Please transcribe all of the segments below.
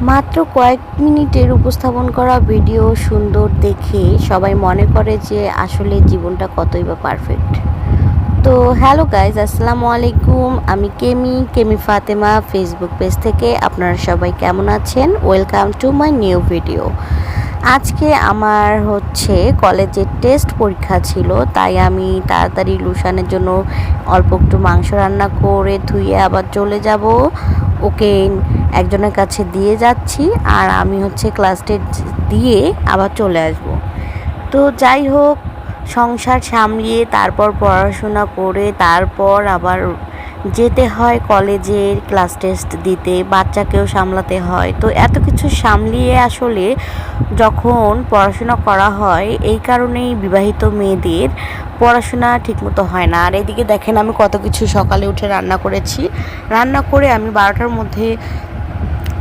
মাত্র কয়েক মিনিটের উপস্থাপন করা ভিডিও সুন্দর দেখে সবাই মনে করে যে আসলে জীবনটা কতই বা পারফেক্ট তো হ্যালো গাইজ আসসালামু আলাইকুম। আমি কেমি কেমি ফাতেমা ফেসবুক পেজ থেকে আপনারা সবাই কেমন আছেন? Welcome to my new video আজকে আমার হচ্ছে কলেজের টেস্ট পরীক্ষা ছিল, তাই আমি তাড়াতাড়ি লুসানের জন্য অল্প একটু মাংস রান্না করে ধুয়ে আবার চলে যাব। ওকে একজনের কাছে দিয়ে যাচ্ছি আর আমি হচ্ছে ক্লাস টেস্ট দিয়ে আবার চলে আসব। তো যাই হোক, সংসার সামলিয়ে, তারপর পড়াশোনা করে, তারপর আবার যেতে হয় কলেজে ক্লাস টেস্ট দিতে, বাচ্চাকেও সামলাতে হয়। তো এত কিছু সামলিয়ে আসলে যখন পড়াশোনা করা হয়, এই কারণেই বিবাহিত মেয়েদের পড়াশোনা ঠিকমতো হয় না। আর এদিকে দেখেন, আমি কত কিছু সকালে উঠে রান্না করেছি। রান্না করে আমি বারোটার মধ্যে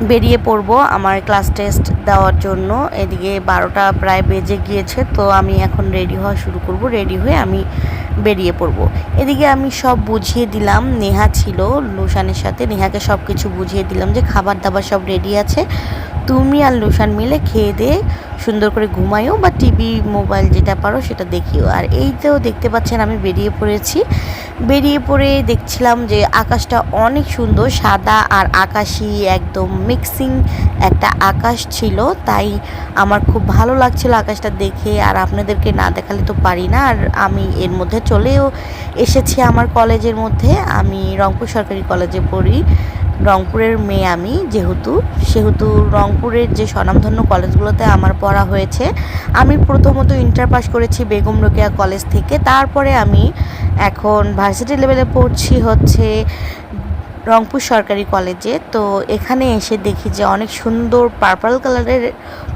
বেরিয়ে পড়ব আমার ক্লাস টেস্ট দেওয়ার জন্য। এদিকে বারোটা প্রায় বেজে গিয়েছে, তো আমি এখন রেডি হওয়া শুরু করব। রেডি হয়ে আমি বেরিয়ে পড়ব। এদিকে আমি সব বুঝিয়ে দিলাম, নেহা ছিল লুসানের সাথে। নেহাকে সব কিছু বুঝিয়ে দিলাম যে খাবার দাবার সব রেডি আছে। তুমি আর লুসান মিলে খেয়ে দিয়ে সুন্দর করে ঘুমাইও বা টিভি, মোবাইল যেটা পারো সেটা দেখিও। আর এই তো দেখতে পাচ্ছেন আমি বেরিয়ে পড়েছি। বেরিয়ে পড়ে দেখছিলাম যে আকাশটা অনেক সুন্দর, সাদা আর আকাশি, একদম মিক্সিং একটা আকাশ ছিল। তাই আমার খুব ভালো লাগছিল আকাশটা দেখে। আর আপনাদেরকে না দেখালে তো পারি না। আর আমি এর মধ্যে চলেও এসেছি আমার কলেজের মধ্যে। আমি রংপুর সরকারি কলেজে পড়ি। রংপুরের মেয়ে আমি যেহেতু, সেহেতু রংপুরের যে স্বনামধন্য কলেজগুলোতে আমার পড়া হয়েছে, আমি প্রথমত ইন্টার পাস করেছি বেগম রোকেয়া কলেজ থেকে। তারপরে আমি এখন ভার্সিটি লেভেলে পড়ছি হচ্ছে রংপুর সরকারি কলেজে। তো এখানে এসে দেখি যে অনেক সুন্দর পার্পল কালারের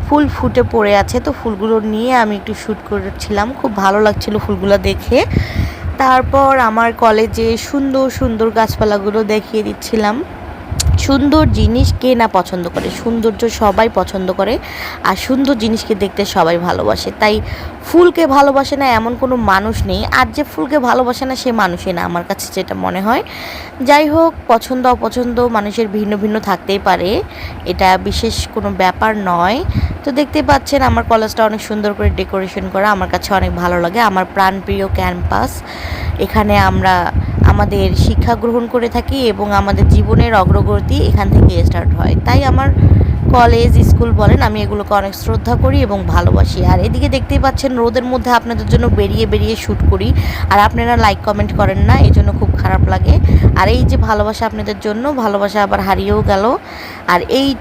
ফুল ফুটে পড়ে আছে। তো ফুলগুলো নিয়ে আমি একটু শ্যুট করেছিলাম। খুব ভালো লাগছিল ফুলগুলো দেখে। তারপর আমার কলেজে সুন্দর সুন্দর গাছপালাগুলো দেখিয়ে দিচ্ছিলাম। সুন্দর জিনিস কে না পছন্দ করে? সৌন্দর্য সবাই পছন্দ করে আর সুন্দর জিনিসকে দেখতে সবাই ভালোবাসে। তাই ফুলকে ভালোবাসে না এমন কোনো মানুষ নেই। আর যে ফুলকে ভালোবাসে না সে মানুষই না আমার কাছে যেটা মনে হয়। যাই হোক, পছন্দ অপছন্দ মানুষের ভিন্ন ভিন্ন থাকতেই পারে। এটা বিশেষ কোনো ব্যাপার নয়। তো দেখতে পাচ্ছেন আমার কলেজটা অনেক সুন্দর করে ডেকোরেশন করা। আমার কাছে অনেক ভালো লাগে। আমার প্রাণপ্রিয় ক্যাম্পাস এখানে আমরা আমাদের শিক্ষা গ্রহণ করে থাকি এবং আমাদের জীবনের অগ্রগতি এখান থেকে স্টার্ট হয়। তাই আমার কলেজ স্কুল বলেন, আমি এগুলোকে অনেক শ্রদ্ধা করি এবং ভালোবাসি। আর এদিকে দেখতেই পাচ্ছেন, রোদের মধ্যে আপনাদের জন্য বেরিয়ে বেরিয়ে শ্যুট করি। আর আপনারা লাইক কমেন্ট করেন না, এই জন্য খুব খারাপ লাগে। আর এই যে ভালোবাসা আপনাদের জন্য, ভালোবাসা আবার হারিয়েও গেল। আর এই